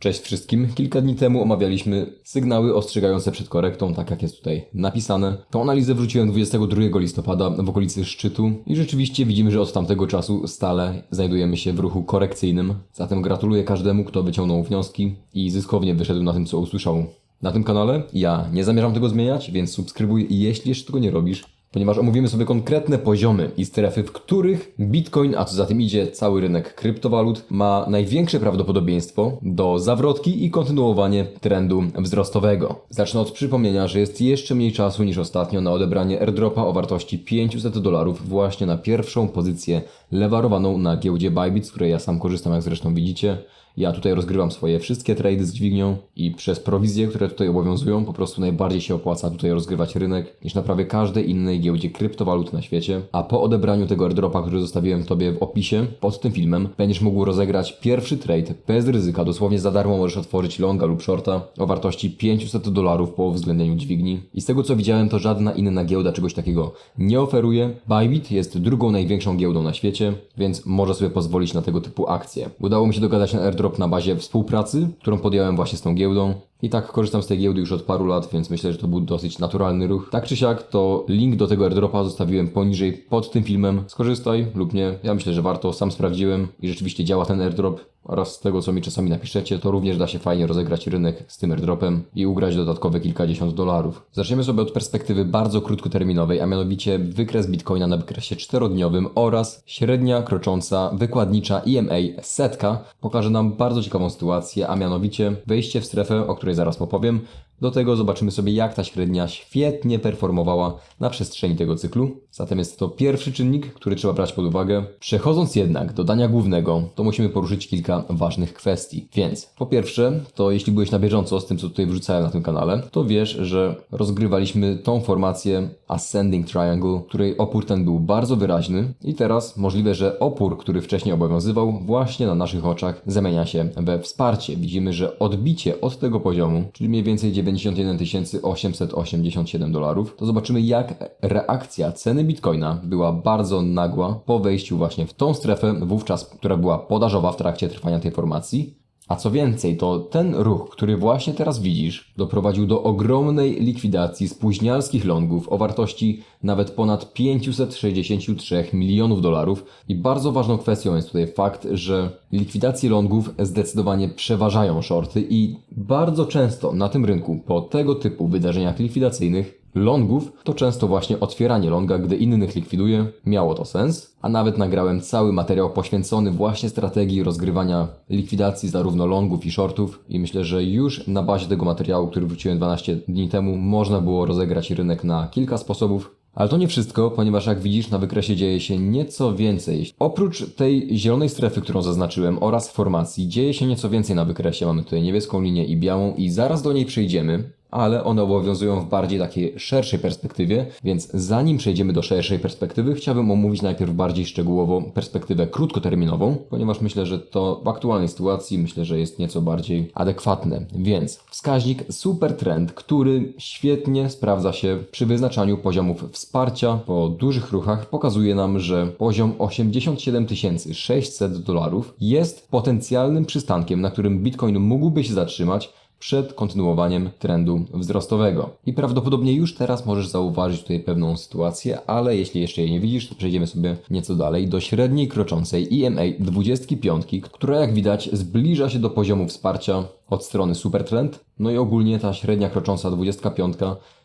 Cześć wszystkim. Kilka dni temu omawialiśmy sygnały ostrzegające przed korektą, tak jak jest tutaj napisane. Tą analizę wrzuciłem 22 listopada w okolicy szczytu i rzeczywiście widzimy, że od tamtego czasu stale znajdujemy się w ruchu korekcyjnym. Zatem gratuluję każdemu, kto wyciągnął wnioski i zyskownie wyszedł na tym, co usłyszał. Na tym kanale ja nie zamierzam tego zmieniać, więc subskrybuj, jeśli jeszcze tego nie robisz ponieważ omówimy sobie konkretne poziomy i strefy, w których Bitcoin, a co za tym idzie cały rynek kryptowalut, ma największe prawdopodobieństwo do zawrotki i kontynuowanie trendu wzrostowego. Zacznę od przypomnienia, że jest jeszcze mniej czasu niż ostatnio na odebranie airdropa o wartości 500 dolarów właśnie na pierwszą pozycję lewarowaną na giełdzie Bybit, z której ja sam korzystam, jak zresztą widzicie. Ja tutaj rozgrywam swoje wszystkie trady z dźwignią i przez prowizje, które tutaj obowiązują, po prostu najbardziej się opłaca tutaj rozgrywać rynek niż na prawie każdej innej giełdzie kryptowalut na świecie. A po odebraniu tego airdropa, który zostawiłem Tobie w opisie pod tym filmem, będziesz mógł rozegrać pierwszy trade bez ryzyka. Dosłownie za darmo możesz otworzyć longa lub shorta o wartości 500 dolarów po uwzględnieniu dźwigni. I z tego co widziałem, to żadna inna giełda czegoś takiego nie oferuje. Bybit jest drugą największą giełdą na świecie, więc może sobie pozwolić na tego typu akcje. Udało mi się dogadać na airdrop na bazie współpracy, którą podjąłem właśnie z tą giełdą. I tak korzystam z tej giełdy już od paru lat, więc myślę, że to był dosyć naturalny ruch. Tak czy siak, to link do tego airdropa zostawiłem poniżej pod tym filmem. Skorzystaj lub nie. Ja myślę, że warto. Sam sprawdziłem i rzeczywiście działa ten airdrop. Oraz z tego, co mi czasami napiszecie, to również da się fajnie rozegrać rynek z tym airdropem i ugrać dodatkowe kilkadziesiąt dolarów. Zaczniemy sobie od perspektywy bardzo krótkoterminowej, a mianowicie wykres Bitcoina na wykresie czterodniowym oraz średnia krocząca wykładnicza EMA setka pokaże nam bardzo ciekawą sytuację, a mianowicie wejście w strefę, o której zaraz opowiem, do tego zobaczymy sobie, jak ta średnia świetnie performowała na przestrzeni tego cyklu. Zatem jest to pierwszy czynnik, który trzeba brać pod uwagę. Przechodząc jednak do dania głównego, to musimy poruszyć kilka ważnych kwestii. Więc po pierwsze, to jeśli byłeś na bieżąco z tym, co tutaj wrzucałem na tym kanale, to wiesz, że rozgrywaliśmy tą formację Ascending Triangle, której opór ten był bardzo wyraźny i teraz możliwe, że opór, który wcześniej obowiązywał, właśnie na naszych oczach zamienia się we wsparcie. Widzimy, że odbicie od tego poziomu, czyli mniej więcej 9 91 887 dolarów, to zobaczymy jak reakcja ceny Bitcoina była bardzo nagła po wejściu właśnie w tą strefę, wówczas, która była podażowa w trakcie trwania tej formacji. A co więcej, to ten ruch, który właśnie teraz widzisz, doprowadził do ogromnej likwidacji spóźnialskich longów o wartości nawet ponad 563 milionów dolarów. I bardzo ważną kwestią jest tutaj fakt, że likwidacje longów zdecydowanie przeważają shorty i bardzo często na tym rynku po tego typu wydarzeniach likwidacyjnych longów, to często właśnie otwieranie longa, gdy innych likwiduje, miało to sens, a nawet nagrałem cały materiał poświęcony właśnie strategii rozgrywania likwidacji zarówno longów i shortów i myślę, że już na bazie tego materiału, który wróciłem 12 dni temu, można było rozegrać rynek na kilka sposobów, ale to nie wszystko, ponieważ jak widzisz na wykresie dzieje się nieco więcej. Oprócz tej zielonej strefy, którą zaznaczyłem oraz formacji, dzieje się nieco więcej na wykresie. Mamy tutaj niebieską linię i białą i zaraz do niej przejdziemy ale one obowiązują w bardziej takiej szerszej perspektywie, więc zanim przejdziemy do szerszej perspektywy, chciałbym omówić najpierw bardziej szczegółowo perspektywę krótkoterminową, ponieważ myślę, że to w aktualnej sytuacji myślę, że jest nieco bardziej adekwatne. Więc wskaźnik super trend, który świetnie sprawdza się przy wyznaczaniu poziomów wsparcia po dużych ruchach, pokazuje nam, że poziom 87 600 dolarów jest potencjalnym przystankiem, na którym Bitcoin mógłby się zatrzymać przed kontynuowaniem trendu wzrostowego. I prawdopodobnie już teraz możesz zauważyć tutaj pewną sytuację, ale jeśli jeszcze jej nie widzisz, to przejdziemy sobie nieco dalej do średniej kroczącej EMA 25, która jak widać zbliża się do poziomu wsparcia od strony Supertrend. No i ogólnie ta średnia krocząca 25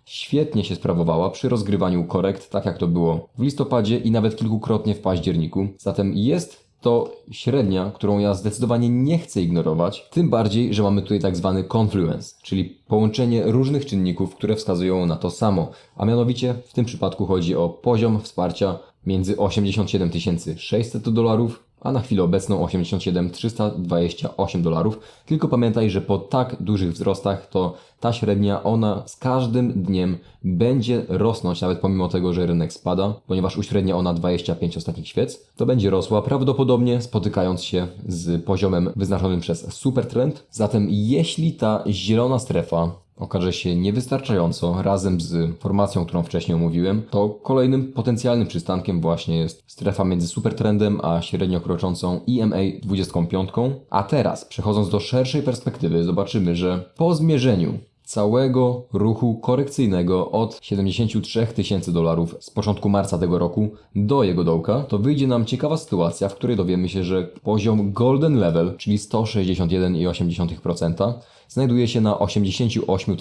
świetnie się sprawowała przy rozgrywaniu korekt, tak jak to było w listopadzie i nawet kilkukrotnie w październiku. Zatem jest to średnia, którą ja zdecydowanie nie chcę ignorować, tym bardziej, że mamy tutaj tak zwany confluence, czyli połączenie różnych czynników, które wskazują na to samo, a mianowicie w tym przypadku chodzi o poziom wsparcia między 87 600 dolarów a na chwilę obecną 87 328 dolarów. Tylko pamiętaj, że po tak dużych wzrostach to ta średnia, ona z każdym dniem będzie rosnąć, nawet pomimo tego, że rynek spada, ponieważ uśrednia ona 25 ostatnich świec, to będzie rosła prawdopodobnie spotykając się z poziomem wyznaczonym przez supertrend. Zatem jeśli ta zielona strefa okaże się niewystarczająco razem z formacją, którą wcześniej omówiłem, to kolejnym potencjalnym przystankiem właśnie jest strefa między supertrendem a średnio kroczącą EMA 25. A teraz, przechodząc do szerszej perspektywy, zobaczymy, że po zmierzeniu całego ruchu korekcyjnego od 73 tysięcy dolarów z początku marca tego roku do jego dołka, to wyjdzie nam ciekawa sytuacja, w której dowiemy się, że poziom golden level, czyli 161,8%, znajduje się na 88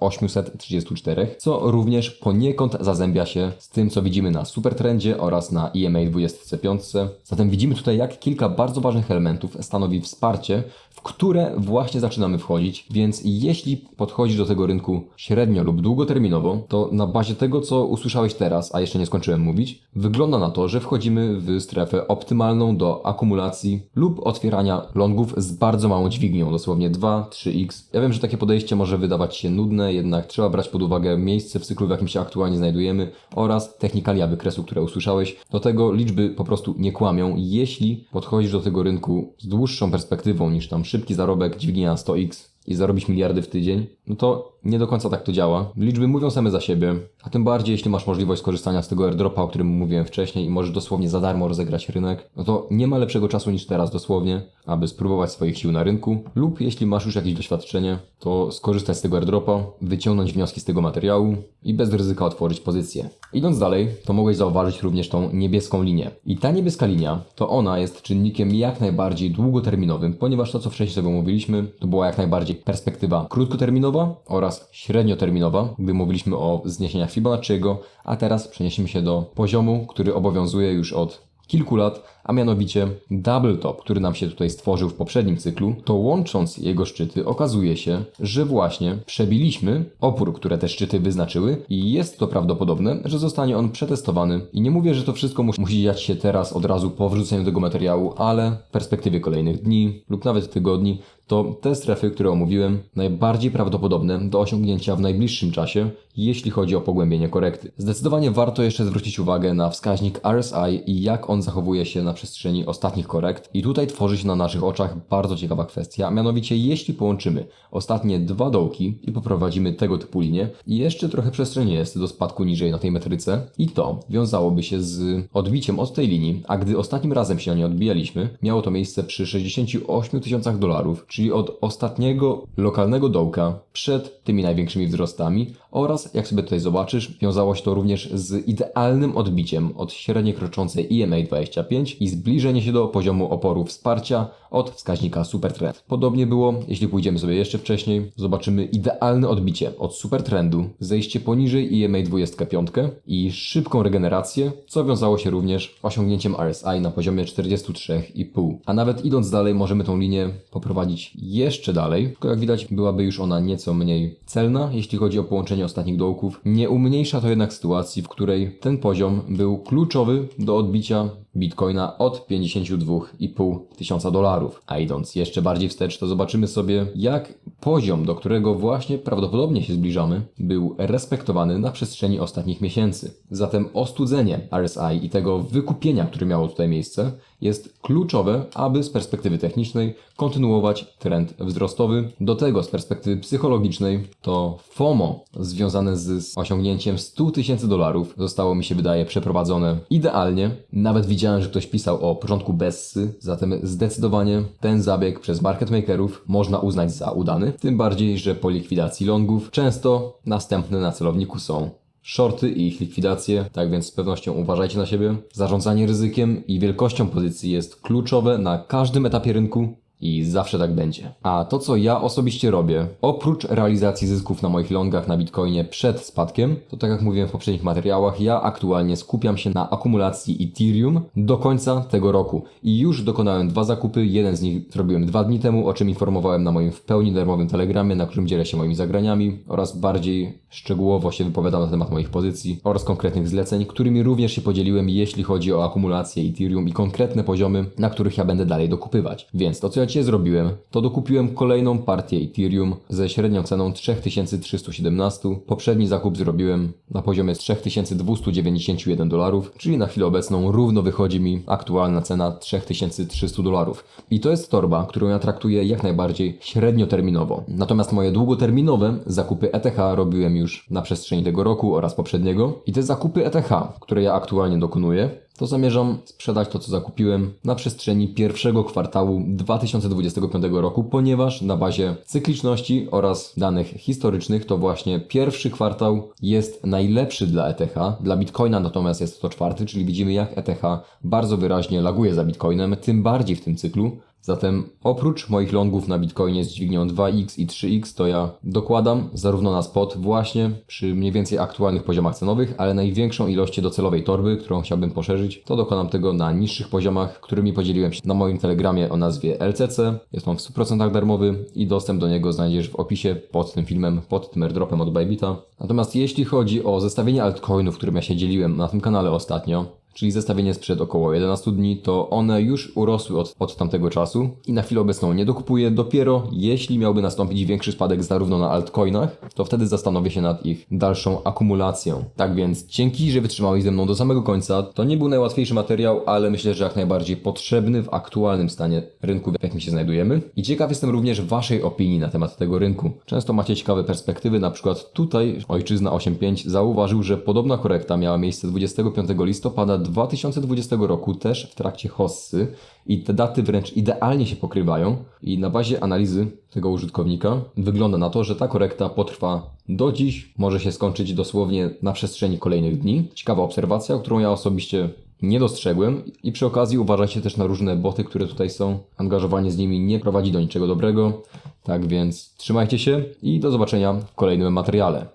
834, co również poniekąd zazębia się z tym, co widzimy na Supertrendzie oraz na EMA 25. Zatem widzimy tutaj, jak kilka bardzo ważnych elementów stanowi wsparcie, w które właśnie zaczynamy wchodzić, więc jeśli podchodzisz do tego rynku średnio lub długoterminowo, to na bazie tego, co usłyszałeś teraz, a jeszcze nie skończyłem mówić, wygląda na to, że wchodzimy w strefę optymalną do akumulacji lub otwierania longów z bardzo małą dźwignią, dosłownie 2-3x. Ja wiem, że takie podejście może wydawać się nudne, jednak trzeba brać pod uwagę miejsce w cyklu, w jakim się aktualnie znajdujemy oraz technikalia wykresu, które usłyszałeś. Do tego liczby po prostu nie kłamią. Jeśli podchodzisz do tego rynku z dłuższą perspektywą niż tam szybki zarobek, dźwignia 100x i zarobić miliardy w tydzień, no to nie do końca tak to działa. Liczby mówią same za siebie, a tym bardziej jeśli masz możliwość skorzystania z tego airdropa, o którym mówiłem wcześniej i możesz dosłownie za darmo rozegrać rynek, no to nie ma lepszego czasu niż teraz dosłownie, aby spróbować swoich sił na rynku lub jeśli masz już jakieś doświadczenie, to skorzystać z tego airdropa, wyciągnąć wnioski z tego materiału i bez ryzyka otworzyć pozycję. Idąc dalej, to mogłeś zauważyć również tą niebieską linię. I ta niebieska linia, to ona jest czynnikiem jak najbardziej długoterminowym, ponieważ to, co wcześniej sobie mówiliśmy, to była jak najbardziej perspektywa krótkoterminowa oraz średnioterminowa, gdy mówiliśmy o zniesieniach Fibonacciego, a teraz przeniesiemy się do poziomu, który obowiązuje już od kilku lat, a mianowicie double top, który nam się tutaj stworzył w poprzednim cyklu, to łącząc jego szczyty okazuje się, że właśnie przebiliśmy opór, które te szczyty wyznaczyły i jest to prawdopodobne, że zostanie on przetestowany. I nie mówię, że to wszystko mus- musi dziać się teraz od razu po wrzuceniu tego materiału, ale w perspektywie kolejnych dni lub nawet tygodni to te strefy, które omówiłem, najbardziej prawdopodobne do osiągnięcia w najbliższym czasie, jeśli chodzi o pogłębienie korekty. Zdecydowanie warto jeszcze zwrócić uwagę na wskaźnik RSI i jak on zachowuje się na przestrzeni ostatnich korekt. I tutaj tworzy się na naszych oczach bardzo ciekawa kwestia, mianowicie jeśli połączymy ostatnie dwa dołki i poprowadzimy tego typu linię, i jeszcze trochę przestrzeni jest do spadku niżej na tej metryce i to wiązałoby się z odbiciem od tej linii, a gdy ostatnim razem się na nie odbijaliśmy, miało to miejsce przy 68 tysiącach dolarów, czyli od ostatniego lokalnego dołka przed tymi największymi wzrostami oraz, jak sobie tutaj zobaczysz, wiązało się to również z idealnym odbiciem od średniej kroczącej EMA 25 i zbliżenie się do poziomu oporu wsparcia od wskaźnika Supertrend. Podobnie było, jeśli pójdziemy sobie jeszcze wcześniej, zobaczymy idealne odbicie od Supertrendu, zejście poniżej EMA 25 i szybką regenerację, co wiązało się również osiągnięciem RSI na poziomie 43,5. A nawet idąc dalej, możemy tą linię poprowadzić jeszcze dalej, tylko jak widać byłaby już ona nieco mniej celna, jeśli chodzi o połączenie ostatnich dołków. Nie umniejsza to jednak sytuacji, w której ten poziom był kluczowy do odbicia Bitcoina od 52,5 tysiąca dolarów. A idąc jeszcze bardziej wstecz, to zobaczymy sobie, jak poziom, do którego właśnie prawdopodobnie się zbliżamy, był respektowany na przestrzeni ostatnich miesięcy. Zatem ostudzenie RSI i tego wykupienia, które miało tutaj miejsce, jest kluczowe, aby z perspektywy technicznej kontynuować trend wzrostowy. Do tego z perspektywy psychologicznej to FOMO związane z osiągnięciem 100 tysięcy dolarów zostało mi się wydaje przeprowadzone idealnie. Nawet widziałem, że ktoś pisał o początku Bessy, zatem zdecydowanie ten zabieg przez market makerów można uznać za udany. Tym bardziej, że po likwidacji longów często następne na celowniku są shorty i ich likwidację, tak więc z pewnością uważajcie na siebie. Zarządzanie ryzykiem i wielkością pozycji jest kluczowe na każdym etapie rynku. I zawsze tak będzie. A to, co ja osobiście robię, oprócz realizacji zysków na moich longach na Bitcoinie przed spadkiem, to tak jak mówiłem w poprzednich materiałach, ja aktualnie skupiam się na akumulacji Ethereum do końca tego roku. I już dokonałem dwa zakupy, jeden z nich zrobiłem dwa dni temu, o czym informowałem na moim w pełni darmowym telegramie, na którym dzielę się moimi zagraniami oraz bardziej szczegółowo się wypowiadam na temat moich pozycji oraz konkretnych zleceń, którymi również się podzieliłem, jeśli chodzi o akumulację Ethereum i konkretne poziomy, na których ja będę dalej dokupywać. Więc to, co ja Ci trzecie zrobiłem, to dokupiłem kolejną partię Ethereum ze średnią ceną 3317. Poprzedni zakup zrobiłem na poziomie 3291 dolarów, czyli na chwilę obecną równo wychodzi mi aktualna cena 3300 dolarów. I to jest torba, którą ja traktuję jak najbardziej średnioterminowo. Natomiast moje długoterminowe zakupy ETH robiłem już na przestrzeni tego roku oraz poprzedniego. I te zakupy ETH, które ja aktualnie dokonuję, to zamierzam sprzedać to, co zakupiłem na przestrzeni pierwszego kwartału 2025 roku, ponieważ na bazie cykliczności oraz danych historycznych to właśnie pierwszy kwartał jest najlepszy dla ETH. Dla Bitcoina natomiast jest to czwarty, czyli widzimy jak ETH bardzo wyraźnie laguje za Bitcoinem, tym bardziej w tym cyklu. Zatem oprócz moich longów na Bitcoinie z dźwignią 2x i 3x, to ja dokładam zarówno na spot właśnie przy mniej więcej aktualnych poziomach cenowych, ale największą ilości docelowej torby, którą chciałbym poszerzyć, to dokonam tego na niższych poziomach, którymi podzieliłem się na moim telegramie o nazwie LCC. Jest on w 100% darmowy i dostęp do niego znajdziesz w opisie pod tym filmem, pod tym airdropem od Bybita. Natomiast jeśli chodzi o zestawienie altcoinów, którym ja się dzieliłem na tym kanale ostatnio, czyli zestawienie sprzed około 11 dni, to one już urosły od, od tamtego czasu i na chwilę obecną nie dokupuję. Dopiero jeśli miałby nastąpić większy spadek zarówno na altcoinach, to wtedy zastanowię się nad ich dalszą akumulacją. Tak więc dzięki, że wytrzymałeś ze mną do samego końca. To nie był najłatwiejszy materiał, ale myślę, że jak najbardziej potrzebny w aktualnym stanie rynku, w jakim się znajdujemy. I ciekaw jestem również Waszej opinii na temat tego rynku. Często macie ciekawe perspektywy, na przykład tutaj Ojczyzna 85 zauważył, że podobna korekta miała miejsce 25 listopada 2020 roku też w trakcie hossy i te daty wręcz idealnie się pokrywają i na bazie analizy tego użytkownika wygląda na to, że ta korekta potrwa do dziś, może się skończyć dosłownie na przestrzeni kolejnych dni. Ciekawa obserwacja, którą ja osobiście nie dostrzegłem i przy okazji uważajcie też na różne boty, które tutaj są. Angażowanie z nimi nie prowadzi do niczego dobrego. Tak więc trzymajcie się i do zobaczenia w kolejnym materiale.